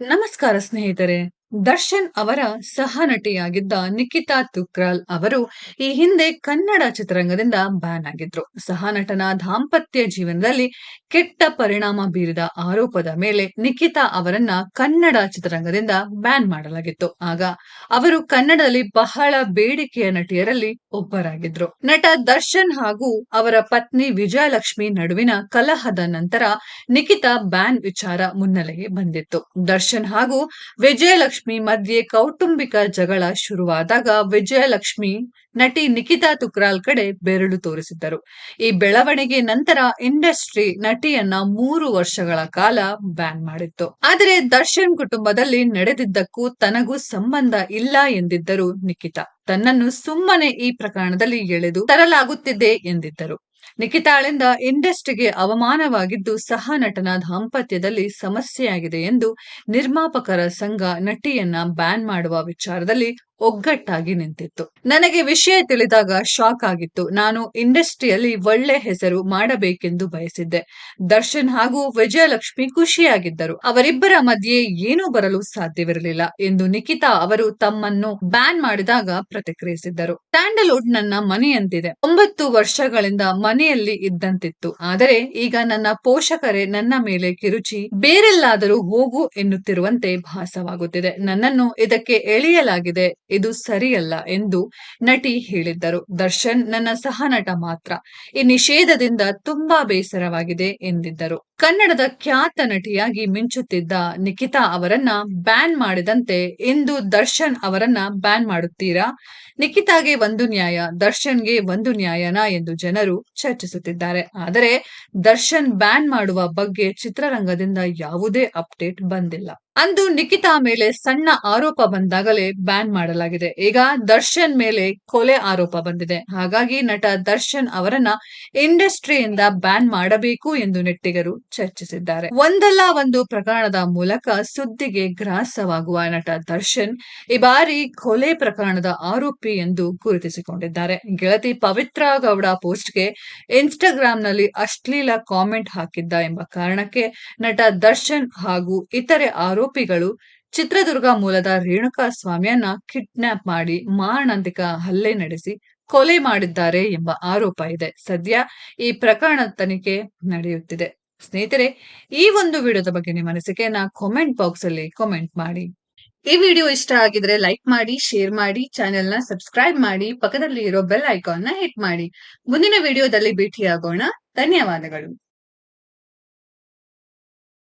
ನಮಸ್ಕಾರ ಸ್ನೇಹಿತರೆ, ದರ್ಶನ್ ಅವರ ಸಹ ನಟಿಯಾಗಿದ್ದ ನಿಖಿತಾ ತುಕ್ರಾಲ್ ಅವರು ಈ ಹಿಂದೆ ಕನ್ನಡ ಚಿತ್ರರಂಗದಿಂದ ಬ್ಯಾನ್ ಆಗಿದ್ರು. ಸಹ ನಟನ ದಾಂಪತ್ಯ ಜೀವನದಲ್ಲಿ ಕೆಟ್ಟ ಪರಿಣಾಮ ಬೀರಿದ ಆರೋಪದ ಮೇಲೆ ನಿಖಿತಾ ಅವರನ್ನ ಕನ್ನಡ ಚಿತ್ರರಂಗದಿಂದ ಬ್ಯಾನ್ ಮಾಡಲಾಗಿತ್ತು. ಆಗ ಅವರು ಕನ್ನಡದಲ್ಲಿ ಬಹಳ ಬೇಡಿಕೆಯ ನಟಿಯರಲ್ಲಿ ಒಬ್ಬರಾಗಿದ್ರು. ನಟ ದರ್ಶನ್ ಹಾಗೂ ಅವರ ಪತ್ನಿ ವಿಜಯಲಕ್ಷ್ಮಿ ನಡುವಿನ ಕಲಹದ ನಂತರ ನಿಖಿತಾ ಬ್ಯಾನ್ ವಿಚಾರ ಮುನ್ನೆಲೆಗೆ ಬಂದಿತ್ತು. ದರ್ಶನ್ ಹಾಗೂ ವಿಜಯಲಕ್ಷ್ಮಿ ಮಧ್ಯೆ ಕೌಟುಂಬಿಕ ಜಗಳ ಶುರುವಾದಾಗ ವಿಜಯಲಕ್ಷ್ಮಿ ನಟಿ ನಿಖಿತಾ ತುಕ್ರಾಲ್ ಕಡೆ ಬೆರಳು ತೋರಿಸಿದ್ದರು. ಈ ಬೆಳವಣಿಗೆ ನಂತರ ಇಂಡಸ್ಟ್ರಿ ನಟಿಯನ್ನ ಮೂರು ವರ್ಷಗಳ ಕಾಲ ಬ್ಯಾನ್ ಮಾಡಿತ್ತು. ಆದರೆ ದರ್ಶನ್ ಕುಟುಂಬದಲ್ಲಿ ನಡೆದಿದ್ದಕ್ಕೂ ತನಗೂ ಸಂಬಂಧ ಇಲ್ಲ ಎಂದಿದ್ದರು ನಿಖಿತಾ. ತನ್ನನ್ನು ಸುಮ್ಮನೆ ಈ ಪ್ರಕರಣದಲ್ಲಿ ಎಳೆದು ತರಲಾಗುತ್ತಿದೆ ಎಂದಿದ್ದರು. ನಿಖಿತಾಳಿಂದ ಇಂಡಸ್ಟ್ರಿಗೆ ಅವಮಾನವಾಗಿದ್ದು ಸಹ ನಟನ ದಾಂಪತ್ಯದಲ್ಲಿ ಸಮಸ್ಯೆಯಾಗಿದೆ ಎಂದು ನಿರ್ಮಾಪಕರ ಸಂಘ ನಟಿಯನ್ನ ಬ್ಯಾನ್ ಮಾಡುವ ವಿಚಾರದಲ್ಲಿ ಒಗ್ಗಟ್ಟಾಗಿ ನಿಂತಿತ್ತು. ನನಗೆ ವಿಷಯ ತಿಳಿದಾಗ ಶಾಕ್ ಆಗಿತ್ತು. ನಾನು ಇಂಡಸ್ಟ್ರಿಯಲ್ಲಿ ಒಳ್ಳೆ ಹೆಸರು ಮಾಡಬೇಕೆಂದು ಬಯಸಿದ್ದೆ. ದರ್ಶನ್ ಹಾಗೂ ವಿಜಯಲಕ್ಷ್ಮಿ ಖುಷಿಯಾಗಿದ್ದರು. ಅವರಿಬ್ಬರ ಮಧ್ಯೆ ಏನೂ ಬರಲು ಸಾಧ್ಯವಿರಲಿಲ್ಲ ಎಂದು ನಿಖಿತಾ ಅವರು ತಮ್ಮನ್ನು ಬ್ಯಾನ್ ಮಾಡಿದಾಗ ಪ್ರತಿಕ್ರಿಯಿಸಿದ್ದರು. ಸ್ಯಾಂಡಲ್ವುಡ್ ನನ್ನ ಮನೆಯಂತಿದೆ. ಒಂಬತ್ತು ವರ್ಷಗಳಿಂದ ಮನೆಯಲ್ಲಿ ಇದ್ದಂತಿತ್ತು. ಆದರೆ ಈಗ ನನ್ನ ಪೋಷಕರೇ ನನ್ನ ಮೇಲೆ ಕಿರುಚಿ, ಬೇರೆಲ್ಲಾದರೂ ಹೋಗು ಎನ್ನುತ್ತಿರುವಂತೆ ಭಾಸವಾಗುತ್ತಿದೆ. ನನ್ನನ್ನು ಇದಕ್ಕೆ ಎಳೆಯಲಾಗಿದೆ ಇದು ಸರಿಯಲ್ಲ ಎಂದು ನಟಿ ಹೇಳಿದ್ದರು. ದರ್ಶನ್, ನನ್ನ ಸಹನಟ ಮಾತ್ರ. ಈ ನಿಷೇಧದಿಂದ ತುಂಬಾ ಬೇಸರವಾಗಿದೆ ಎಂದಿದ್ದರು. ಕನ್ನಡದ ಖ್ಯಾತ ನಟಿಯಾಗಿ ಮಿಂಚುತ್ತಿದ್ದ ನಿಖಿತಾ ಅವರನ್ನ ಬ್ಯಾನ್ ಮಾಡಿದಂತೆ ಇಂದು ದರ್ಶನ್ ಅವರನ್ನ ಬ್ಯಾನ್ ಮಾಡುತ್ತೀರಾ? ನಿಖಿತಾಗೆ ಒಂದು ನ್ಯಾಯ, ದರ್ಶನ್ಗೆ ಒಂದು ನ್ಯಾಯನಾ ಎಂದು ಜನರು ಚರ್ಚಿಸುತ್ತಿದ್ದಾರೆ. ಆದರೆ ದರ್ಶನ್ ಬ್ಯಾನ್ ಮಾಡುವ ಬಗ್ಗೆ ಚಿತ್ರರಂಗದಿಂದ ಯಾವುದೇ ಅಪ್ಡೇಟ್ ಬಂದಿಲ್ಲ. ಅಂದು ನಿಖಿತಾ ಮೇಲೆ ಸಣ್ಣ ಆರೋಪ ಬಂದಾಗಲೇ ಬ್ಯಾನ್ ಮಾಡಲಾಗಿದೆ. ಈಗ ದರ್ಶನ್ ಮೇಲೆ ಕೊಲೆ ಆರೋಪ ಬಂದಿದೆ. ಹಾಗಾಗಿ ನಟ ದರ್ಶನ್ ಅವರನ್ನ ಇಂಡಸ್ಟ್ರಿಯಿಂದ ಬ್ಯಾನ್ ಮಾಡಬೇಕು ಎಂದು ನೆಟ್ಟಿಗರು ಚರ್ಚಿಸಿದ್ದಾರೆ. ಒಂದಲ್ಲ ಒಂದು ಪ್ರಕರಣದ ಮೂಲಕ ಸುದ್ದಿಗೆ ಗ್ರಾಸವಾಗುವ ನಟ ದರ್ಶನ್ ಈ ಬಾರಿ ಕೊಲೆ ಪ್ರಕರಣದ ಆರೋಪಿ ಎಂದು ಗುರುತಿಸಿಕೊಂಡಿದ್ದಾರೆ. ಗೆಳತಿ ಪವಿತ್ರ ಗೌಡ ಪೋಸ್ಟ್ಗೆ ಇನ್ಸ್ಟಾಗ್ರಾಂನಲ್ಲಿ ಅಶ್ಲೀಲ ಕಾಮೆಂಟ್ ಹಾಕಿದ್ದ ಎಂಬ ಕಾರಣಕ್ಕೆ ನಟ ದರ್ಶನ್ ಹಾಗೂ ಇತರೆ ಆರೋಪಿಗಳು ಚಿತ್ರದುರ್ಗ ಮೂಲದ ರೇಣುಕಾ ಸ್ವಾಮಿಯನ್ನ ಕಿಡ್ನಾಪ್ ಮಾಡಿ ಮಾರಣಾಂತಿಕ ಹಲ್ಲೆ ನಡೆಸಿ ಕೊಲೆ ಮಾಡಿದ್ದಾರೆ ಎಂಬ ಆರೋಪ ಇದೆ. ಸದ್ಯ ಈ ಪ್ರಕರಣ ತನಿಖೆ ನಡೆಯುತ್ತಿದೆ. ಸ್ನೇಹಿತರೆ, ಈ ಒಂದು ವಿಡಿಯೋದ ಬಗ್ಗೆ ನಿಮ್ಮ ಅನಿಸಿಕೆಯನ್ನ ಕಾಮೆಂಟ್ ಬಾಕ್ಸ್ ಅಲ್ಲಿ ಕಾಮೆಂಟ್ ಮಾಡಿ. ಈ ವಿಡಿಯೋ ಇಷ್ಟ ಆಗಿದ್ರೆ ಲೈಕ್ ಮಾಡಿ ಶೇರ್ ಮಾಡಿ ಚಾನೆಲ್ನ ಸಬ್ಸ್ಕ್ರೈಬ್ ಮಾಡಿ ಪಕ್ಕದಲ್ಲಿ ಇರೋ ಬೆಲ್ ಐಕಾನ್ನ ಹಿಟ್ ಮಾಡಿ. ಮುಂದಿನ ವಿಡಿಯೋದಲ್ಲಿ ಭೇಟಿಯಾಗೋಣ. ಧನ್ಯವಾದಗಳು.